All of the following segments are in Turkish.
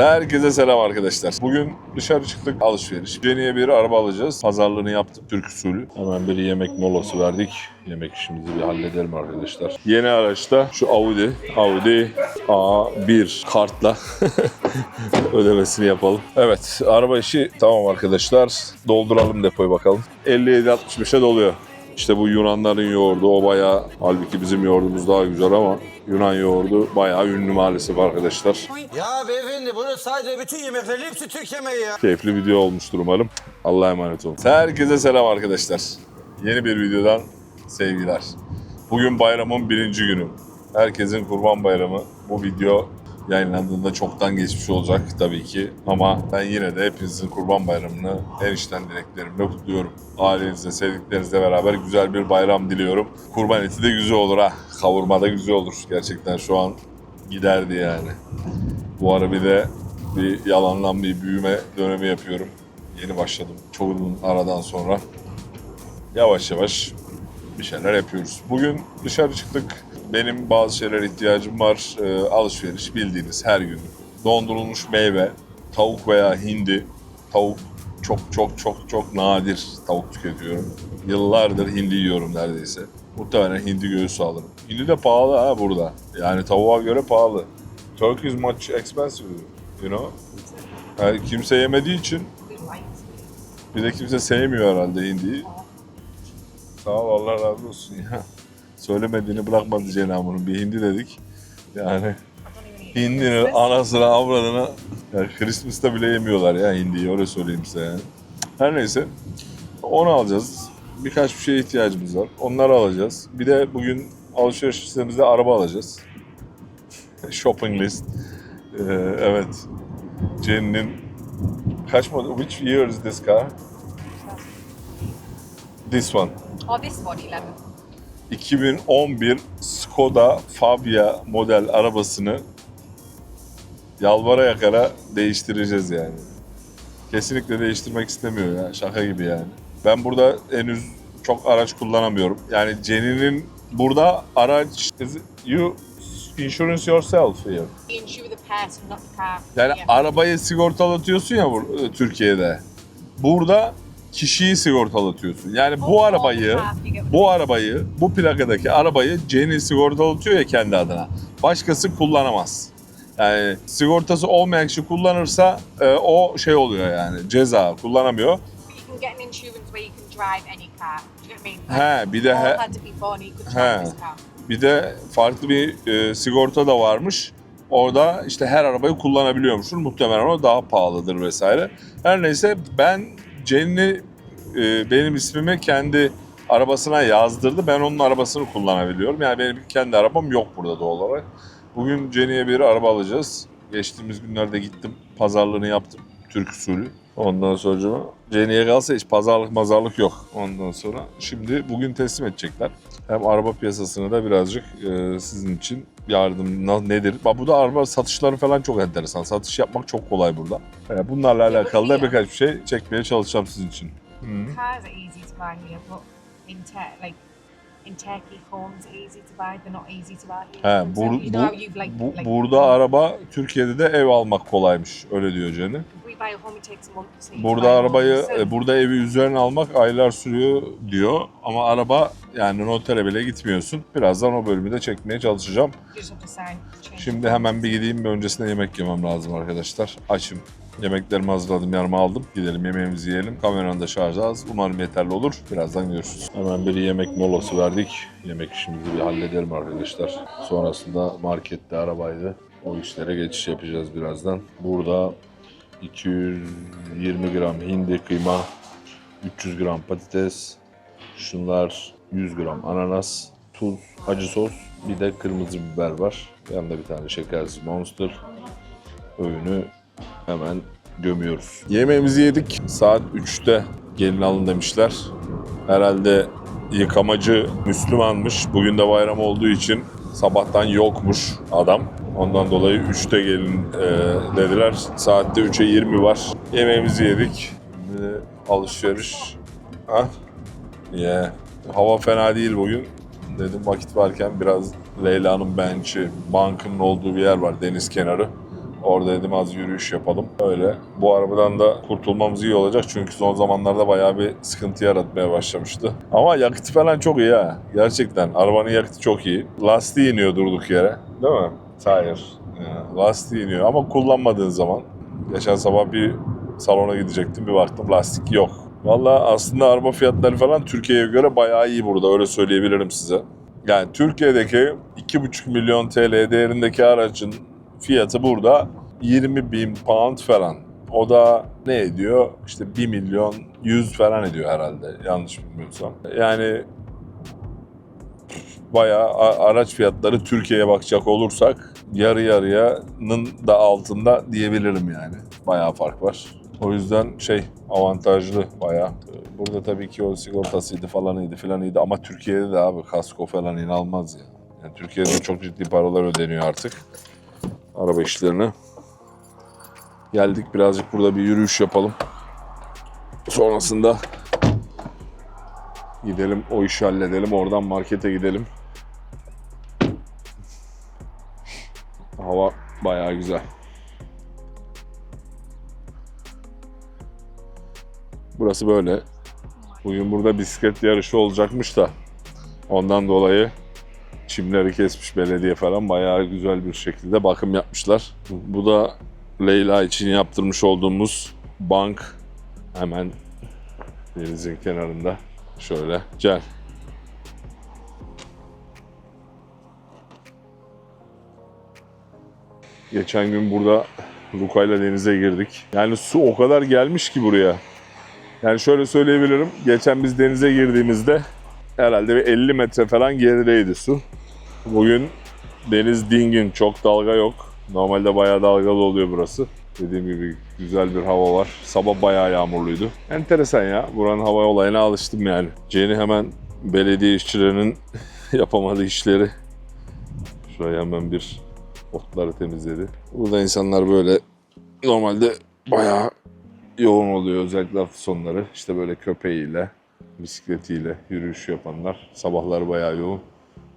Herkese selam arkadaşlar. Bugün dışarı çıktık alışveriş. Jenny'e bir araba alacağız. Pazarlığını yaptık Türk usulü. Hemen bir yemek molası verdik. Yemek işimizi bir halledelim arkadaşlar. Yeni araçta şu Audi. Audi A1 kartla ödemesini yapalım. Evet araba işi tamam arkadaşlar. Dolduralım depoyu bakalım. 57-65'e doluyor. İşte bu Yunanların yoğurdu o bayağı halbuki bizim yoğurdumuz daha güzel ama Yunan yoğurdu bayağı ünlü maalesef arkadaşlar. Ya beyefendi bunu sadece bütün yemeklerin hepsi Türk yemeği ya. Keyifli video olmuştur umarım. Allah'a emanet olun. Herkese selam arkadaşlar. Yeni bir videodan sevgiler. Bugün bayramın birinci günü. Herkesin kurban bayramı. Bu video yayınlandığında çoktan geçmiş olacak tabii ki. Ama ben yine de hepinizin kurban bayramını en içten dileklerimle kutluyorum. Ailenizle, sevdiklerinizle beraber güzel bir bayram diliyorum. Kurban eti de güzel olur ha. Kavurma da güzel olur. Gerçekten şu an giderdi yani. Bu ara bir de bir yalandan bir büyüme dönemi yapıyorum. Yeni başladım. Çok uzun aradan sonra. Yavaş yavaş bir şeyler yapıyoruz. Bugün dışarı çıktık. Benim bazı şeyler ihtiyacım var. Ee, alışveriş bildiğiniz her gün. Dondurulmuş meyve, tavuk veya hindi. Tavuk çok çok çok çok nadir tavuk tüketiyorum. Yıllardır hindi yiyorum neredeyse. Muhtemelen hindi göğüsü alırım. Hindi de pahalı ha burada. Yani tavuğa göre pahalı. Turkey is much expensive, you know. Yani kimse yemediği için bir de kimse sevmiyor herhalde hindiyi. Sağ ol Allah razı olsun ya. Söylemediğini bırakmadı Cenab-ı Bir hindi dedik. Yani hindinin anasına avradına yani Christmas'ta bile yemiyorlar ya hindiyi öyle söyleyeyim size yani. Her neyse onu alacağız. Birkaç bir şeye ihtiyacımız var. Onları alacağız. Bir de bugün alışveriş listemizde araba alacağız. Shopping list. Ee, evet. Jenny'nin kaç model? Which year is this car? This one. Oh, this one, 11. 2011 Skoda Fabia model arabasını yalvara yakara değiştireceğiz yani. Kesinlikle değiştirmek istemiyor ya. Şaka gibi yani. Ben burada henüz çok araç kullanamıyorum. Yani Jenny'nin burada araç you insurance yourself here. İnsure the person, not the car. Yani Yeah. arabayı sigortalatıyorsun ya e, Türkiye'de. Burada kişiyi sigortalatıyorsun. Yani bu arabayı, bu arabayı, bu plakadaki arabayı Jenny sigortalatıyor ya kendi adına. Başkası kullanamaz. Yani sigortası olmayan kişi kullanırsa e, o şey oluyor yani ceza kullanamıyor. He bir de he, he bir de farklı bir e, sigorta da varmış. Orada işte her arabayı kullanabiliyormuşsun. Muhtemelen o daha pahalıdır vesaire. Her neyse ben Jenny e, benim ismimi kendi arabasına yazdırdı. Ben onun arabasını kullanabiliyorum. Yani benim kendi arabam yok burada doğal olarak. Bugün Jenny'e bir araba alacağız. Geçtiğimiz günlerde gittim. Pazarlığını yaptım. Türk usulü. Ondan sonra Jenny'e kalsa hiç pazarlık mazarlık yok. Ondan sonra şimdi bugün teslim edecekler. Hem araba piyasasını da birazcık e, sizin için yardım nedir? Bak bu da araba satışları falan çok enteresan. Satış yapmak çok kolay burada. E, bunlarla alakalı da birkaç bir şey çekmeye çalışacağım sizin için. Hı. Cars are easy to buy here, but in Tur- like in Turkey, homes are easy to buy. They're not easy to buy here. He, So, bur, you know how bu, like, bu- like burada araba Türkiye'de de ev almak kolaymış. Öyle diyor Jenny. Burada arabayı, e, burada evi üzerine almak aylar sürüyor diyor. Ama araba yani notere bile gitmiyorsun. Birazdan o bölümü de çekmeye çalışacağım. Şimdi hemen bir gideyim bir öncesinde yemek yemem lazım arkadaşlar. Açım. Yemeklerimi hazırladım, yanıma aldım. Gidelim yemeğimizi yiyelim. Kameranın da şarjı az. Umarım yeterli olur. Birazdan görüşürüz. Hemen bir yemek molası verdik. Yemek işimizi bir halledelim arkadaşlar. Sonrasında markette arabaydı. O işlere geçiş yapacağız birazdan. Burada 220 gram hindi kıyma, 300 gram patates, şunlar 100 gram ananas, tuz, acı sos, bir de kırmızı biber var. Yanında bir tane şekersiz monster. Öğünü hemen gömüyoruz. Yemeğimizi yedik. Saat 3'te gelin alın demişler. Herhalde yıkamacı Müslümanmış. Bugün de bayram olduğu için sabahtan yokmuş adam. Ondan dolayı 3'te gelin e, dediler. Saatte 3'e 20 var. Yemeğimizi yedik. Şimdi alışveriş. Ha? Yeah. Hava fena değil bugün. Dedim vakit varken biraz Leyla'nın bench'i, bankının olduğu bir yer var deniz kenarı. Orada dedim az yürüyüş yapalım. Öyle. Bu arabadan da kurtulmamız iyi olacak çünkü son zamanlarda bayağı bir sıkıntı yaratmaya başlamıştı. Ama yakıtı falan çok iyi ha. Gerçekten arabanın yakıtı çok iyi. Lastiği iniyor durduk yere. Değil mi? Hayır. Yani lastiği iniyor ama kullanmadığın zaman. Geçen sabah bir salona gidecektim bir baktım lastik yok. Valla aslında araba fiyatları falan Türkiye'ye göre bayağı iyi burada öyle söyleyebilirim size. Yani Türkiye'deki 2,5 milyon TL değerindeki aracın fiyatı burada 20 bin pound falan. O da ne ediyor? İşte 1 milyon 100 falan ediyor herhalde yanlış bilmiyorsam. Yani bayağı araç fiyatları Türkiye'ye bakacak olursak yarı yarıyanın da altında diyebilirim yani. Bayağı fark var. O yüzden şey avantajlı bayağı. Burada tabii ki o sigortasıydı falanıydı filanıydı ama Türkiye'de de abi kasko falan inanılmaz ya. Yani Türkiye'de çok ciddi paralar ödeniyor artık araba işlerine. Geldik birazcık burada bir yürüyüş yapalım. Sonrasında gidelim o işi halledelim. Oradan markete gidelim. Hava bayağı güzel. Burası böyle. Bugün burada bisiklet yarışı olacakmış da ondan dolayı çimleri kesmiş belediye falan bayağı güzel bir şekilde bakım yapmışlar. Bu da Leyla için yaptırmış olduğumuz bank hemen denizin kenarında. Şöyle gel. Geçen gün burada Luka'yla denize girdik. Yani su o kadar gelmiş ki buraya. Yani şöyle söyleyebilirim. Geçen biz denize girdiğimizde herhalde bir 50 metre falan gerideydi su. Bugün deniz dingin, çok dalga yok. Normalde bayağı dalgalı oluyor burası. Dediğim gibi güzel bir hava var. Sabah bayağı yağmurluydu. Enteresan ya. Buranın hava olayına alıştım yani. Jenny hemen belediye işçilerinin yapamadığı işleri şuraya hemen bir otları temizledi. Burada insanlar böyle normalde bayağı yoğun oluyor özellikle hafta sonları. İşte böyle köpeğiyle, bisikletiyle yürüyüş yapanlar. Sabahlar bayağı yoğun.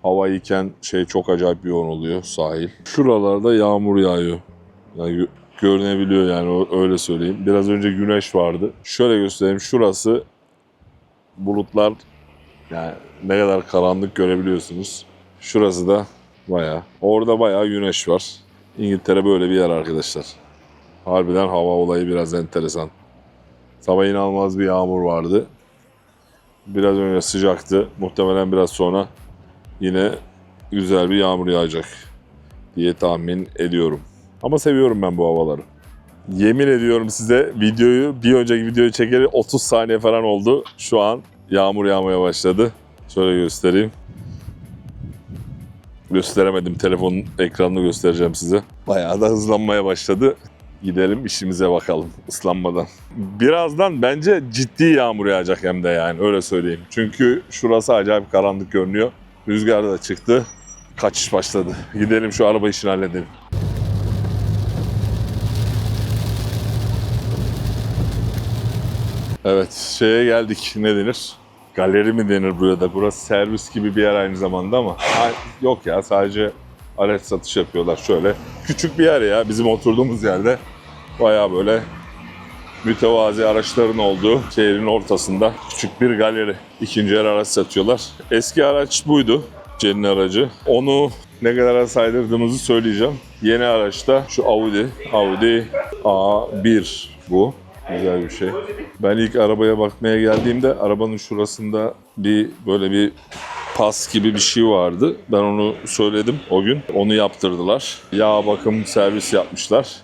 Hava iyiken şey çok acayip yoğun oluyor sahil. Şuralarda yağmur yağıyor. Yani gö- görünebiliyor yani öyle söyleyeyim. Biraz önce güneş vardı. Şöyle göstereyim. Şurası bulutlar yani ne kadar karanlık görebiliyorsunuz. Şurası da bayağı. Orada bayağı güneş var. İngiltere böyle bir yer arkadaşlar. Harbiden hava olayı biraz enteresan. Sabah inanılmaz bir yağmur vardı. Biraz önce sıcaktı. Muhtemelen biraz sonra yine güzel bir yağmur yağacak diye tahmin ediyorum. Ama seviyorum ben bu havaları. Yemin ediyorum size videoyu bir önceki videoyu çekeli 30 saniye falan oldu. Şu an yağmur yağmaya başladı. Şöyle göstereyim. Gösteremedim. Telefonun ekranını göstereceğim size. Bayağı da hızlanmaya başladı. Gidelim işimize bakalım ıslanmadan. Birazdan bence ciddi yağmur yağacak hem de yani öyle söyleyeyim. Çünkü şurası acayip karanlık görünüyor. Rüzgar da çıktı. Kaçış başladı. Gidelim şu araba işini halledelim. Evet şeye geldik ne denir? Galeri mi denir buraya da? Burası servis gibi bir yer aynı zamanda ama yok ya sadece alet satış yapıyorlar şöyle. Küçük bir yer ya bizim oturduğumuz yerde Baya böyle mütevazi araçların olduğu şehrin ortasında küçük bir galeri. İkinci el araç satıyorlar. Eski araç buydu. Jen'in aracı. Onu ne kadar saydırdığımızı söyleyeceğim. Yeni araçta şu Audi. Audi A1 bu. Güzel bir şey. Ben ilk arabaya bakmaya geldiğimde arabanın şurasında bir böyle bir pas gibi bir şey vardı. Ben onu söyledim o gün. Onu yaptırdılar. Yağ bakım servis yapmışlar.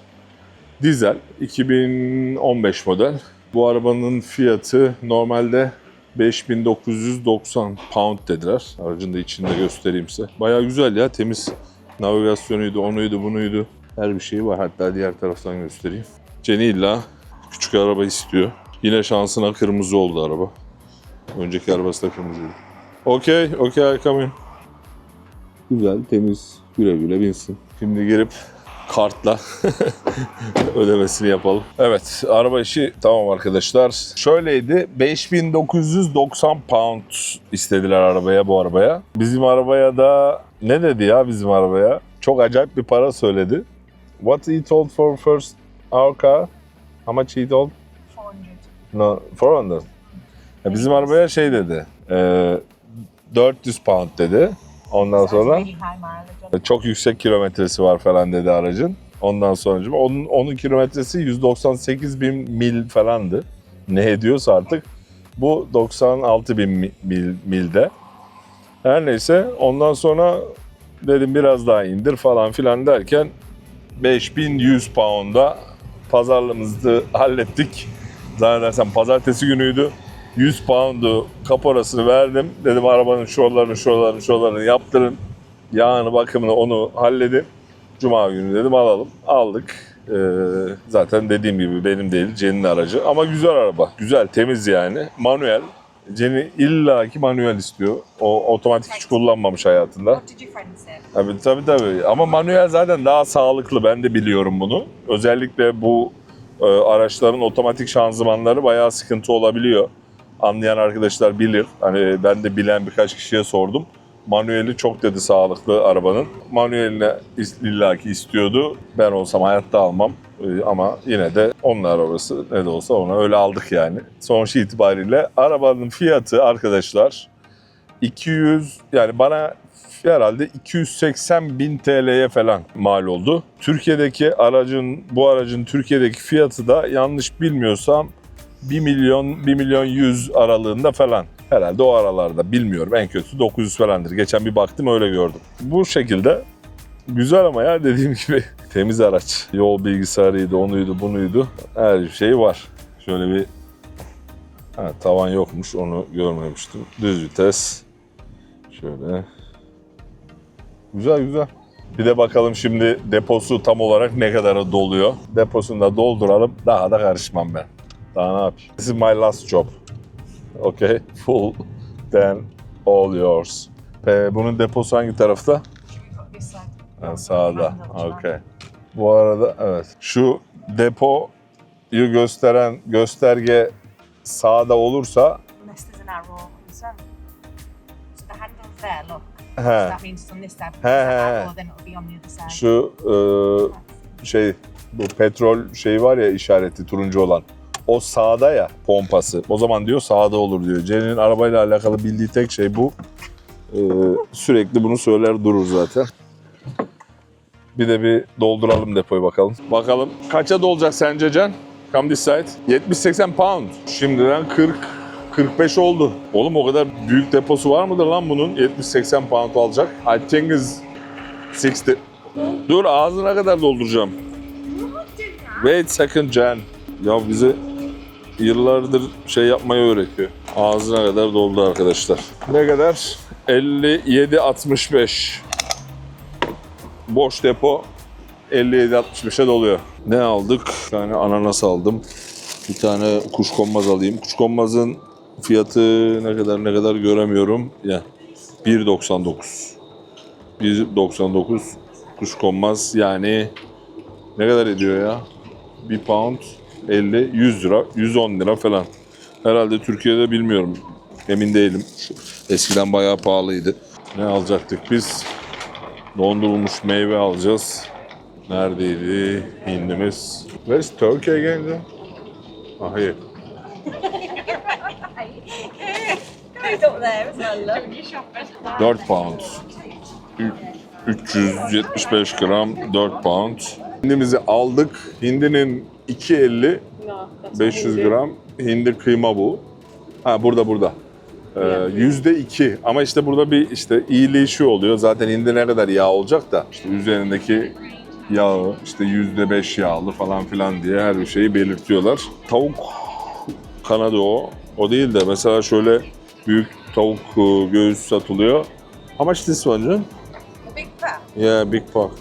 Dizel 2015 model. Bu arabanın fiyatı normalde 5990 pound dediler. Aracın da içinde göstereyim size. Baya güzel ya temiz. Navigasyonuydu, onuydu, bunuydu. Her bir şeyi var. Hatta diğer taraftan göstereyim. Jenny illa küçük araba istiyor. Yine şansına kırmızı oldu araba. Önceki arabası da kırmızıydı. Okey, okey, I come in. Güzel, temiz. Güle güle binsin. Şimdi girip kartla ödemesini yapalım. Evet araba işi tamam arkadaşlar. Şöyleydi 5990 pound istediler arabaya bu arabaya. Bizim arabaya da ne dedi ya bizim arabaya? Çok acayip bir para söyledi. what he told for first our car? How much he told? 400. No, 400. Ya bizim arabaya şey dedi. E, 400 pound dedi. Ondan sonra it. çok yüksek kilometresi var falan dedi aracın. Ondan sonra onun, onun kilometresi 198 bin mil falandı. Ne ediyorsa artık. Bu 96 bin mi- mil, milde. Her neyse ondan sonra dedim biraz daha indir falan filan derken 5100 pound'a pazarlığımızı hallettik. Zannedersem pazartesi günüydü. 100 pound'u kaporasını verdim. Dedim arabanın şuralarını şuralarını şuralarını yaptırın. Yağını bakımını onu halledin. Cuma günü dedim alalım. Aldık. Ee, zaten dediğim gibi benim değil Cen'in aracı. Ama güzel araba. Güzel, temiz yani. Manuel. Cen'i illaki manuel istiyor. O otomatik hiç kullanmamış hayatında. Tabii tabii tabii. Ama manuel zaten daha sağlıklı. Ben de biliyorum bunu. Özellikle bu e, araçların otomatik şanzımanları bayağı sıkıntı olabiliyor. Anlayan arkadaşlar bilir. Hani ben de bilen birkaç kişiye sordum. Manueli çok dedi sağlıklı arabanın. Manueline is- illaki istiyordu. Ben olsam hayatta almam. E, ama yine de onun arabası ne de olsa ona öyle aldık yani. Sonuç itibariyle arabanın fiyatı arkadaşlar 200 yani bana herhalde 280 bin TL'ye falan mal oldu. Türkiye'deki aracın bu aracın Türkiye'deki fiyatı da yanlış bilmiyorsam 1 milyon 1 milyon 100 aralığında falan. Herhalde o aralarda bilmiyorum en kötü 900 falandır. Geçen bir baktım öyle gördüm. Bu şekilde güzel ama ya dediğim gibi temiz araç. Yol bilgisayarıydı, onuydu, bunuydu. Her şey var. Şöyle bir ha, tavan yokmuş onu görmemiştim. Düz vites. Şöyle. Güzel güzel. Bir de bakalım şimdi deposu tam olarak ne kadar doluyor. Deposunu da dolduralım. Daha da karışmam ben. Daha ne yapayım? This is my last job. Okay. Full. Then all yours. Ee, bunun deposu hangi tarafta? Should we put this side? Ha, sağda. Okay. Bu arada evet. Şu depoyu gösteren gösterge sağda olursa he, şu e, şey bu petrol şey var ya işareti turuncu olan. O sağda ya pompası. O zaman diyor sağda olur diyor. Ceren'in arabayla alakalı bildiği tek şey bu. E, sürekli bunu söyler durur zaten. Bir de bir dolduralım depoyu bakalım. Bakalım kaça dolacak sence Can? Come this side. 70-80 pound. Şimdiden 40 45 oldu. Oğlum o kadar büyük deposu var mıdır lan bunun? 70-80 pound alacak. I think is 60. Dur ağzına kadar dolduracağım. Wait second Can. Ya bize yıllardır şey yapmayı öğretiyor. Ağzına kadar doldu arkadaşlar. Ne kadar? 57-65. Boş depo 57-65'e doluyor. Ne aldık? Bir tane ananas aldım. Bir tane kuşkonmaz alayım. Kuşkonmazın fiyatı ne kadar ne kadar göremiyorum. Ya 1.99. 1.99 kuşkonmaz yani ne kadar ediyor ya? 1 pound 50, 100 lira, 110 lira falan. Herhalde Türkiye'de bilmiyorum. Emin değilim. Eskiden bayağı pahalıydı. Ne alacaktık biz? Dondurulmuş meyve alacağız. Neredeydi hindimiz? Where's Turkey again? then? Ah here. 4 pound. Ü- 375 gram 4 pound. Hindimizi aldık. Hindinin 2.50 500 gram hindi kıyma bu. Ha burada burada. Ee, Yüzde iki. Ama işte burada bir işte iyiliği şu oluyor. Zaten hindi ne kadar yağ olacak da işte üzerindeki yağı işte yüzde beş yağlı falan filan diye her bir şeyi belirtiyorlar. Tavuk kanadı o. O değil de mesela şöyle büyük tavuk e, göğüs satılıyor. How much this one? Fat. Yeah, big pork.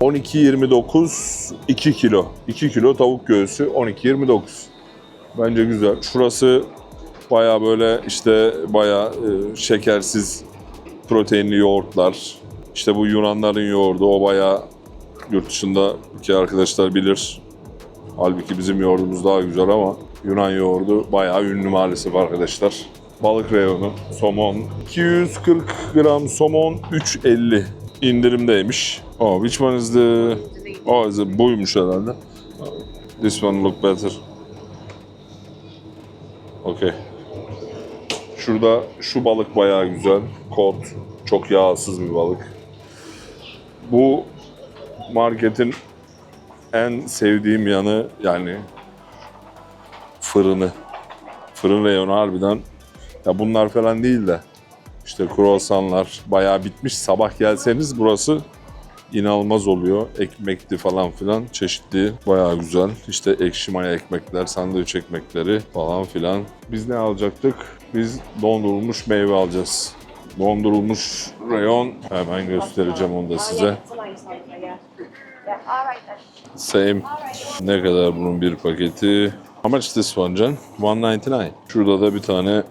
12.29. 12.29 2 kilo. 2 kilo tavuk göğsü 12.29. Bence güzel. Şurası baya böyle işte baya e, şekersiz proteinli yoğurtlar. İşte bu Yunanların yoğurdu o baya yurt dışındaki arkadaşlar bilir. Halbuki bizim yoğurdumuz daha güzel ama Yunan yoğurdu bayağı ünlü maalesef arkadaşlar. Balık reyonu, somon. 240 gram somon 3.50 indirimdeymiş. Oh, which one is the. Oh, is it- buymuş herhalde. This one look better. Okay. Şurada şu balık bayağı güzel. Kod. Çok yağsız bir balık. Bu marketin en sevdiğim yanı yani fırını. Fırın reyonu harbiden ya bunlar falan değil de işte kruvasanlar bayağı bitmiş. Sabah gelseniz burası inanılmaz oluyor. Ekmekli falan filan çeşitli bayağı güzel. İşte ekşi maya ekmekler, sandviç ekmekleri falan filan. Biz ne alacaktık? Biz dondurulmuş meyve alacağız. Dondurulmuş reyon hemen göstereceğim onu da size. Same. Ne kadar bunun bir paketi? How much this one Can? 199. Şurada da bir tane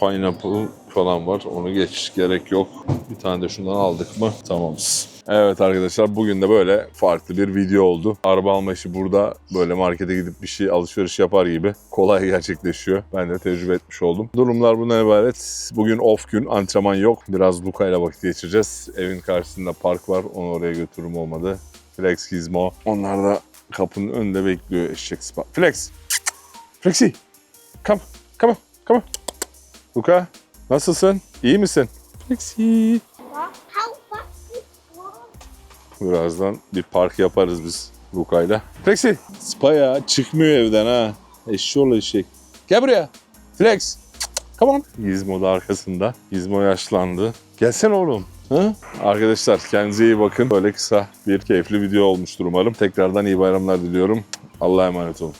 pineapple falan var. Onu geç gerek yok. Bir tane de şundan aldık mı tamamız. Evet arkadaşlar bugün de böyle farklı bir video oldu. Araba alma işi burada böyle markete gidip bir şey alışveriş yapar gibi kolay gerçekleşiyor. Ben de tecrübe etmiş oldum. Durumlar bundan ibaret. Bugün off gün antrenman yok. Biraz Luka ile vakit geçireceğiz. Evin karşısında park var. Onu oraya götürüm olmadı. Flex Gizmo. Onlar da kapının önünde bekliyor eşek sıpa. Flex! Flexi! Come, come come. Luka, nasılsın? İyi misin? Flexi! Birazdan bir park yaparız biz Luka'yla. Flexi! Spa ya, çıkmıyor evden ha. Eşşoğlu eşek. Gel buraya. Flex! Come on. Gizmo da arkasında. Gizmo yaşlandı. Gelsene oğlum. Ha? Arkadaşlar kendinize iyi bakın. Böyle kısa bir keyifli video olmuştur umarım. Tekrardan iyi bayramlar diliyorum. Allah'a emanet olun.